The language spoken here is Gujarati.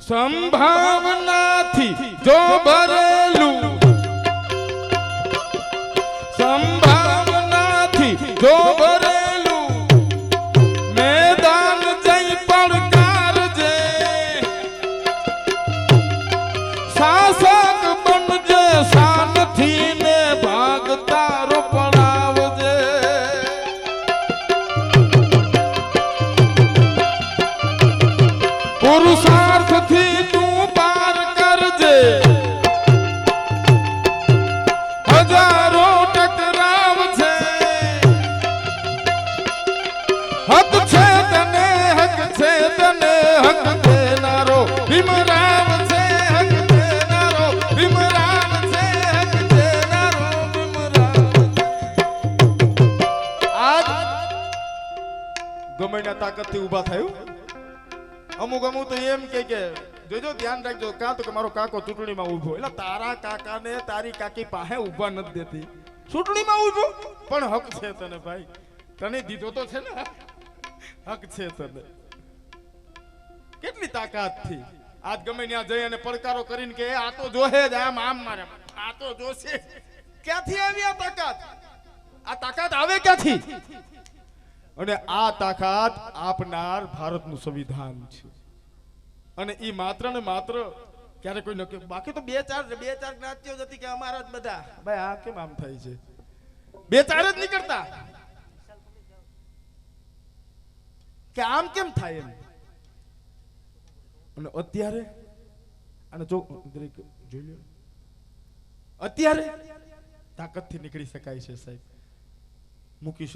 સંભાવનાથી જો સંભાવનાથી જો ભરેલું મેદાન જઈ પડકારજે શાસક બનજે, શાનથી ને ભાગ તારો પડાવજે હજારો ટકરાવ છે. હક છે તને, હક છે તાકાતથી ઊભા થયું. અમુક અમુક તો એમ કે કે જોજો, ધ્યાન રાખજો. કાં તો કે મારો કાકો ચૂંટણીમાં ઊભો. એટલે તારા કાકાને તારી કાકી પાસે ઊભા નથી દેતી. ચૂંટણીમાં ઊભો? પણ હક છે તને ભાઈ. તને દીધો તો છે ને? હક છે તને. કેટલી તાકાતથી આજ ગમે ત્યાં જઈ અને પડકારો કરીને કે આ તો જોહે જ આમ આમ મારે. આ તો જોશે. ક્યાંથી આવી આ તાકાત? આ તાકાત આવે ક્યાંથી? અને આ તાકાત આપનાર ભારતનું સંવિધાન છે. અને એ માત્ર ને માત્ર ક્યારે કોઈ નક્કી બાકી તો બે ચાર બે ચાર જ્ઞાતિઓ હતી કે અમારા જ બધા. ભાઈ, આ કેમ આમ થાય છે? બે ચાર જ નીકળતા કે આમ કેમ થાય એમ? અને અત્યારે અને જો જોઈ લો અત્યારે તાકાતથી નીકળી શકાય છે, સાહેબ. મૂકી